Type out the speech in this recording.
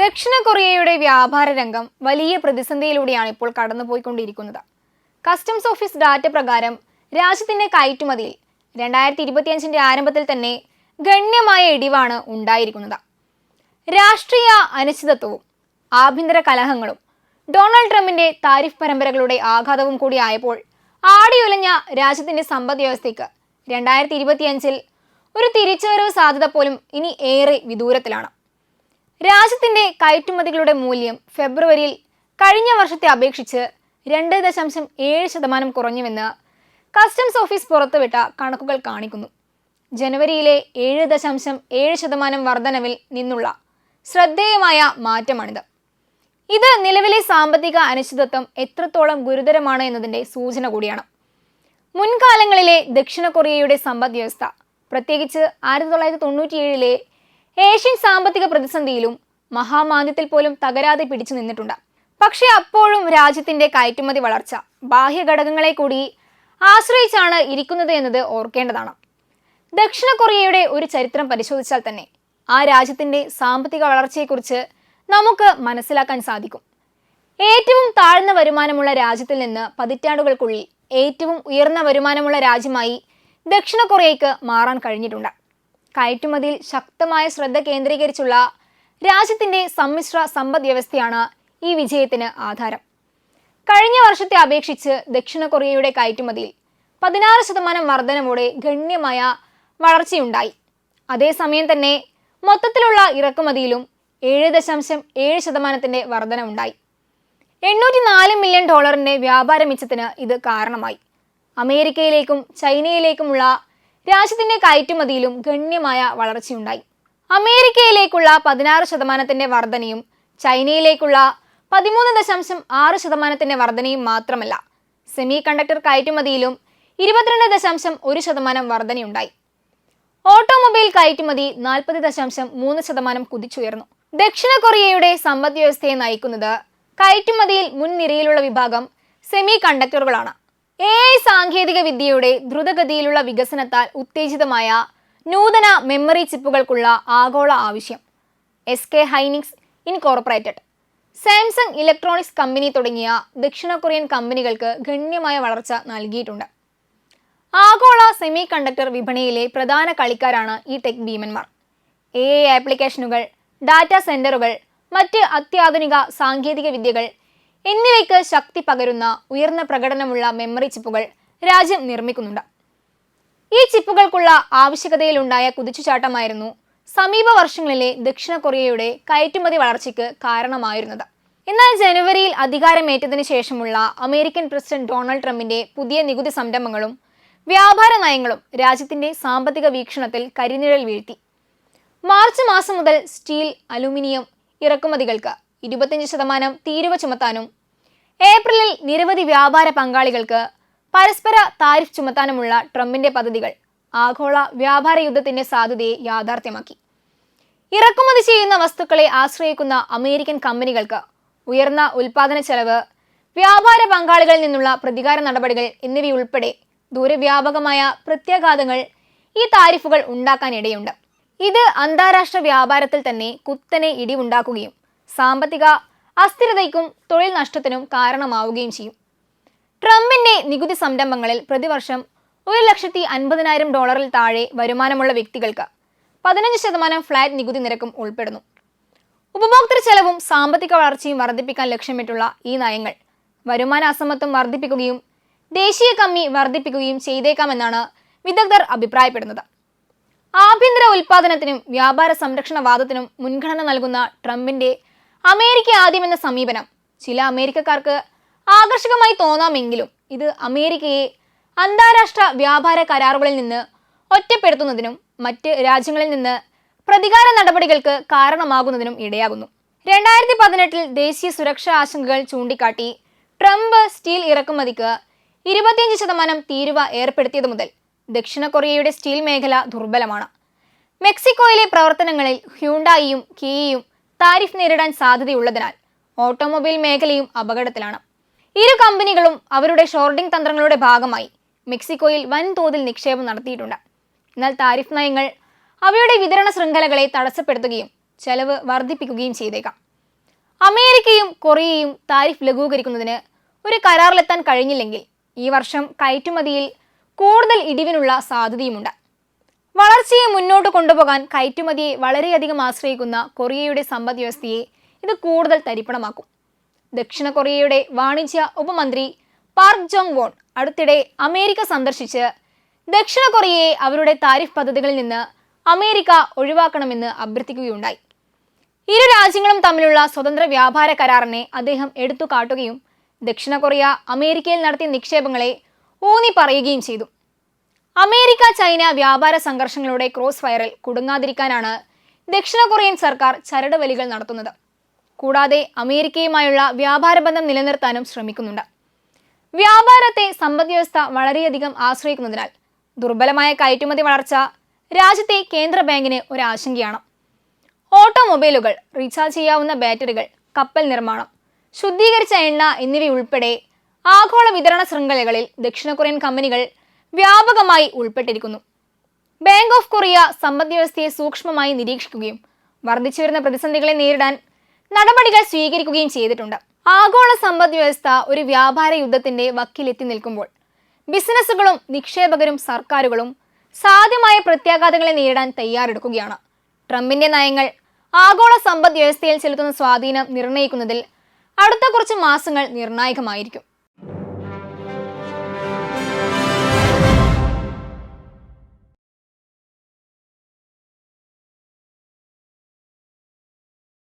ദക്ഷിണ കൊറിയയുടെ വ്യാപാര രംഗം വലിയ പ്രതിസന്ധിയിലൂടെയാണ് ഇപ്പോൾ കടന്നുപോയിക്കൊണ്ടിരിക്കുന്നത്. കസ്റ്റംസ് ഓഫീസ് ഡാറ്റ പ്രകാരം രാജ്യത്തിന്റെ കയറ്റുമതിയിൽ രണ്ടായിരത്തി ഇരുപത്തിയഞ്ചിന്റെ ആരംഭത്തിൽ തന്നെ ഗണ്യമായ ഇടിവാണ് ഉണ്ടായിരിക്കുന്നത്. രാഷ്ട്രീയ അനിശ്ചിതത്വവും ആഭ്യന്തര കലഹങ്ങളും ഡൊണാൾഡ് ട്രംപിന്റെ താരിഫ് പരമ്പരകളുടെ ആഘാതവും കൂടി ആയപ്പോൾ ആടിയുലഞ്ഞ രാജ്യത്തിന്റെ സമ്പദ് വ്യവസ്ഥയ്ക്ക് രണ്ടായിരത്തി ഇരുപത്തിയഞ്ചിൽ ഒരു തിരിച്ചുവരവ് സാധ്യത പോലും ഇനി ഏറെ വിദൂരത്തിലാണ്. രാജ്യത്തിന്റെ കയറ്റുമതികളുടെ മൂല്യം ഫെബ്രുവരിയിൽ കഴിഞ്ഞ വർഷത്തെ അപേക്ഷിച്ച് രണ്ട് ദശാംശം ഏഴ് ശതമാനം കുറഞ്ഞുവെന്ന് കസ്റ്റംസ് ഓഫീസ് പുറത്തുവിട്ട കണക്കുകൾ കാണിക്കുന്നു. ജനുവരിയിലെ ഏഴ് ദശാംശം ഏഴ് ശതമാനം വർധനവിൽ നിന്നുള്ള ശ്രദ്ധേയമായ മാറ്റമാണിത്. ഇത് നിലവിലെ സാമ്പത്തിക അനിശ്ചിതത്വം എത്രത്തോളം ഗുരുതരമാണ് എന്നതിന്റെ സൂചന കൂടിയാണ്. മുൻകാലങ്ങളിലെ ദക്ഷിണ കൊറിയയുടെ സമ്പദ് വ്യവസ്ഥ പ്രത്യേകിച്ച് ആയിരത്തി തൊള്ളായിരത്തി തൊണ്ണൂറ്റിയേഴിലെ ഏഷ്യൻ സാമ്പത്തിക പ്രതിസന്ധിയിലും മഹാമാന്ദ്യത്തിൽ പോലും തകരാതെ പിടിച്ചു നിന്നിട്ടുണ്ട്. പക്ഷേ അപ്പോഴും രാജ്യത്തിന്റെ കയറ്റുമതി വളർച്ച ബാഹ്യ ഘടകങ്ങളെ കൂടി ആശ്രയിച്ചാണ് ഇരിക്കുന്നത് എന്നത് ഓർക്കേണ്ടതാണ്. ദക്ഷിണ കൊറിയയുടെ ഒരു ചരിത്രം പരിശോധിച്ചാൽ തന്നെ ആ രാജ്യത്തിന്റെ സാമ്പത്തിക വളർച്ചയെക്കുറിച്ച് നമുക്ക് മനസ്സിലാക്കാൻ സാധിക്കും. ഏറ്റവും താഴ്ന്ന വരുമാനമുള്ള രാജ്യത്തിൽ നിന്ന് പതിറ്റാണ്ടുകൾക്കുള്ളിൽ ഏറ്റവും ഉയർന്ന വരുമാനമുള്ള രാജ്യമായി ദക്ഷിണ കൊറിയയ്ക്ക് മാറാൻ കഴിഞ്ഞിട്ടുണ്ട്. കയറ്റുമതിയിൽ ശക്തമായ ശ്രദ്ധ കേന്ദ്രീകരിച്ചുള്ള രാജ്യത്തിന്റെ സമ്മിശ്ര സമ്പദ് വ്യവസ്ഥയാണ് ഈ വിജയത്തിന് ആധാരം. കഴിഞ്ഞ വർഷത്തെ അപേക്ഷിച്ച് ദക്ഷിണ കൊറിയയുടെ കയറ്റുമതിയിൽ പതിനാറ് ശതമാനം വർധനവോടെ ഗണ്യമായ വളർച്ചയുണ്ടായി. അതേസമയം തന്നെ മൊത്തത്തിലുള്ള ഇറക്കുമതിയിലും ഏഴ് ദശാംശം ഏഴ് ശതമാനത്തിന്റെ വർധനവുണ്ടായി. എണ്ണൂറ്റി നാല് മില്യൺ ഡോളറിന്റെ വ്യാപാര മിച്ചത്തിന് ഇത് കാരണമായി. അമേരിക്കയിലേക്കും ചൈനയിലേക്കുമുള്ള രാജ്യത്തിന്റെ കയറ്റുമതിയിലും ഗണ്യമായ വളർച്ചയുണ്ടായി. അമേരിക്കയിലേക്കുള്ള പതിനാറ് ശതമാനത്തിന്റെ വർധനയും ചൈനയിലേക്കുള്ള പതിമൂന്ന് ദശാംശം ആറ് ശതമാനത്തിന്റെ വർധനയും മാത്രമല്ല സെമി കണ്ടക്ടർ കയറ്റുമതിയിലും ഇരുപത്തിരണ്ട് ദശാംശം ഒരു ശതമാനം വർധനയുണ്ടായി. ഓട്ടോമൊബൈൽ കയറ്റുമതി നാൽപ്പത് ദശാംശം മൂന്ന് ശതമാനം കുതിച്ചുയർന്നു. ദക്ഷിണ കൊറിയയുടെ സമ്പദ് വ്യവസ്ഥയെ നയിക്കുന്നത് കയറ്റുമതിയിൽ മുൻനിരയിലുള്ള വിഭാഗം സെമി കണ്ടക്ടറുകളാണ് എ സാങ്കേതിക വിദ്യയുടെ ദ്രുതഗതിയിലുള്ള വികസനത്താൽ ഉത്തേജിതമായ നൂതന മെമ്മറി ചിപ്പുകൾക്കുള്ള ആഗോള ആവശ്യം. S K Hynix incorporated Samsung Electronics company തുടങ്ങിയ ദക്ഷിണ കൊറിയൻ കമ്പനികൾക്ക് ഗണ്യമായ വളർച്ച നൽകിയിട്ടുണ്ട്. ആഗോള സെമി കണ്ടക്ടർ വിപണിയിലെ പ്രധാന കളിക്കാരാണ് ഈ ടെക് ഭീമന്മാർ. എ ആപ്ലിക്കേഷനുകൾ ഡാറ്റാ സെന്ററുകൾ മറ്റ് അത്യാധുനിക സാങ്കേതിക വിദ്യകൾ എന്നിവയ്ക്ക് ശക്തി പകരുന്ന ഉയർന്ന പ്രകടനമുള്ള മെമ്മറി ചിപ്പുകൾ രാജ്യം നിർമ്മിക്കുന്നുണ്ട്. ഈ ചിപ്പുകൾക്കുള്ള ആവശ്യകതയിലുണ്ടായ കുതിച്ചുചാട്ടമായിരുന്നു സമീപ വർഷങ്ങളിലെ ദക്ഷിണ കൊറിയയുടെ കയറ്റുമതി വളർച്ചയ്ക്ക് കാരണമായിരുന്നത്. എന്നാൽ ജനുവരിയിൽ അധികാരമേറ്റതിനു ശേഷമുള്ള അമേരിക്കൻ പ്രസിഡന്റ് ഡൊണാൾഡ് ട്രംപിന്റെ പുതിയ നികുതി സംരംഭങ്ങളും വ്യാപാര നയങ്ങളും രാജ്യത്തിന്റെ സാമ്പത്തിക വീക്ഷണത്തിൽ കരിനിഴൽ വീഴ്ത്തി. മാർച്ച് മാസം മുതൽ സ്റ്റീൽ അലുമിനിയം ഇറക്കുമതികൾക്ക് ഇരുപത്തിയഞ്ച് ശതമാനം തീരുവ ചുമത്താനും ഏപ്രിലിൽ നിരവധി വ്യാപാര പങ്കാളികൾക്ക് പരസ്പര താരിഫ് ചുമത്താനുമുള്ള ട്രംപിന്റെ പദ്ധതികൾ ആഗോള വ്യാപാര യുദ്ധത്തിന്റെ സാധ്യതയെ യാഥാർത്ഥ്യമാക്കി. ഇറക്കുമതി ചെയ്യുന്ന വസ്തുക്കളെ ആശ്രയിക്കുന്ന അമേരിക്കൻ കമ്പനികൾക്ക് ഉയർന്ന ഉൽപാദന ചെലവ് വ്യാപാര പങ്കാളികളിൽ നിന്നുള്ള പ്രതികാര നടപടികൾ എന്നിവയുൾപ്പെടെ ദൂരവ്യാപകമായ പ്രത്യാഘാതങ്ങൾ ഈ താരിഫുകൾ ഉണ്ടാക്കാനിടയുണ്ട്. ഇത് അന്താരാഷ്ട്ര വ്യാപാരത്തിൽ തന്നെ കുത്തനെ ഇടിവുണ്ടാക്കുകയും സാമ്പത്തിക അസ്ഥിരതയ്ക്കും തൊഴിൽ നഷ്ടത്തിനും കാരണമാവുകയും ചെയ്യും. ട്രംപിന്റെ നികുതി സംരംഭങ്ങളിൽ പ്രതിവർഷം ഒരു ലക്ഷത്തി അൻപതിനായിരം ഡോളറിൽ താഴെ വരുമാനമുള്ള വ്യക്തികൾക്ക് പതിനഞ്ച് ശതമാനം ഫ്ലാറ്റ് നികുതി നിരക്കും ഉൾപ്പെടുന്നു. ഉപഭോക്തൃ ചെലവും സാമ്പത്തിക വളർച്ചയും വർദ്ധിപ്പിക്കാൻ ലക്ഷ്യമിട്ടുള്ള ഈ നയങ്ങൾ വരുമാന അസമത്വം വർദ്ധിപ്പിക്കുകയും ദേശീയ കമ്മി വർദ്ധിപ്പിക്കുകയും ചെയ്തേക്കാമെന്നാണ് വിദഗ്ധർ അഭിപ്രായപ്പെടുന്നത്. ആഭ്യന്തര ഉൽപാദനത്തിനും വ്യാപാര സംരക്ഷണവാദത്തിനും മുൻഗണന നൽകുന്ന ട്രംപിന്റെ അമേരിക്ക ആദ്യം എന്ന സമീപനം. ചില അമേരിക്കക്കാർക്ക് ആകർഷകമായി തോന്നാമെങ്കിലും ഇത് അമേരിക്കയെ അന്താരാഷ്ട്ര വ്യാപാര കരാറുകളിൽ നിന്ന് ഒറ്റപ്പെടുത്തുന്നതിനും മറ്റ് രാജ്യങ്ങളിൽ നിന്ന് പ്രതികാര നടപടികൾക്ക് കാരണമാകുന്നതിനും ഇടയാകുന്നു. രണ്ടായിരത്തി പതിനെട്ടിൽ ദേശീയ സുരക്ഷാ ആശങ്കകൾ ചൂണ്ടിക്കാട്ടി ട്രംപ് സ്റ്റീൽ ഇറക്കുമതിക്ക് ഇരുപത്തിയഞ്ച് ശതമാനം തീരുവ ഏർപ്പെടുത്തിയത് മുതൽ ദക്ഷിണ കൊറിയയുടെ സ്റ്റീൽ മേഖല ദുർബലമാണ്. മെക്സിക്കോയിലെ പ്രവർത്തനങ്ങളിൽ ഹ്യൂണ്ടായിയും കിയയും താരിഫ് നേരിടാൻ സാധ്യതയുള്ളതിനാൽ ഓട്ടോമൊബൈൽ മേഖലയും അപകടത്തിലാണ്. ഇരു കമ്പനികളും അവരുടെ ഷോർഡിംഗ് തന്ത്രങ്ങളുടെ ഭാഗമായി മെക്സിക്കോയിൽ വൻതോതിൽ നിക്ഷേപം നടത്തിയിട്ടുണ്ട്. എന്നാൽ താരിഫ് നയങ്ങൾ അവയുടെ വിതരണ ശൃംഖലകളെ തടസ്സപ്പെടുത്തുകയും ചെലവ് വർദ്ധിപ്പിക്കുകയും ചെയ്തേക്കാം. അമേരിക്കയും കൊറിയയും താരിഫ് ലഘൂകരിക്കുന്നതിന് ഒരു കരാറിലെത്താൻ കഴിഞ്ഞില്ലെങ്കിൽ ഈ വർഷം കയറ്റുമതിയിൽ കൂടുതൽ ഇടിവിനുള്ള സാധ്യതയുമുണ്ട്. വളർച്ചയെ മുന്നോട്ട് കൊണ്ടുപോകാൻ കയറ്റുമതിയെ വളരെയധികം ആശ്രയിക്കുന്ന കൊറിയയുടെ സമ്പദ് വ്യവസ്ഥയെ ഇത് കൂടുതൽ തരിപ്പണമാക്കും. ദക്ഷിണ കൊറിയയുടെ വാണിജ്യ ഉപമന്ത്രി പാർക്ക് ജോങ് വോൺ അടുത്തിടെ അമേരിക്ക സന്ദർശിച്ച് ദക്ഷിണ കൊറിയയെ അവരുടെ താരിഫ് പദ്ധതികളിൽ നിന്ന് അമേരിക്ക ഒഴിവാക്കണമെന്ന് അഭ്യർത്ഥിക്കുകയുണ്ടായി. ഇരു രാജ്യങ്ങളും തമ്മിലുള്ള സ്വതന്ത്ര വ്യാപാര കരാറിനെ അദ്ദേഹം എടുത്തു കാട്ടുകയും ദക്ഷിണ കൊറിയ അമേരിക്കയിൽ നടത്തിയ നിക്ഷേപങ്ങളെ ഊന്നി പറയുകയും ചെയ്തു. അമേരിക്ക ചൈന വ്യാപാര സംഘർഷങ്ങളുടെ ക്രോസ് ഫയറിൽ കുടുങ്ങാതിരിക്കാനാണ് ദക്ഷിണ കൊറിയൻ സർക്കാർ ചരട് വലികൾ നടത്തുന്നത്. കൂടാതെ അമേരിക്കയുമായുള്ള വ്യാപാര ബന്ധം നിലനിർത്താനും ശ്രമിക്കുന്നുണ്ട്. വ്യാപാരത്തെ സമ്പദ്വ്യവസ്ഥ വളരെയധികം ആശ്രയിക്കുന്നതിനാൽ ദുർബലമായ കയറ്റുമതി വളർച്ച രാജ്യത്തെ കേന്ദ്ര ബാങ്കിന് ഒരു ആശങ്കയാണ്. ഓട്ടോമൊബൈലുകൾ റീചാർജ് ചെയ്യാവുന്ന ബാറ്ററികൾ കപ്പൽ നിർമ്മാണം ശുദ്ധീകരിച്ച എണ്ണ എന്നിവയുൾപ്പെടെ ആഗോള വിതരണ ശൃംഖലകളിൽ ദക്ഷിണ കൊറിയൻ കമ്പനികൾ വ്യാപകമായി ഉൾപ്പെട്ടിരിക്കുന്നു. ബാങ്ക് ഓഫ് കൊറിയ സമ്പദ് വ്യവസ്ഥയെ സൂക്ഷ്മമായി നിരീക്ഷിക്കുകയും വർദ്ധിച്ചു വരുന്ന പ്രതിസന്ധികളെ നേരിടാൻ നടപടികൾ സ്വീകരിക്കുകയും ചെയ്തിട്ടുണ്ട്. ആഗോള സമ്പദ് വ്യവസ്ഥ ഒരു വ്യാപാര യുദ്ധത്തിന്റെ വക്കിലെത്തി നിൽക്കുമ്പോൾ ബിസിനസ്സുകളും നിക്ഷേപകരും സർക്കാരുകളും സാധ്യമായ പ്രത്യാഘാതങ്ങളെ നേരിടാൻ തയ്യാറെടുക്കുകയാണ്. ട്രംപിന്റെ നയങ്ങൾ ആഗോള സമ്പദ് വ്യവസ്ഥയിൽ ചെലുത്തുന്ന സ്വാധീനം നിർണയിക്കുന്നതിൽ അടുത്ത കുറച്ച് മാസങ്ങൾ നിർണായകമായിരിക്കും.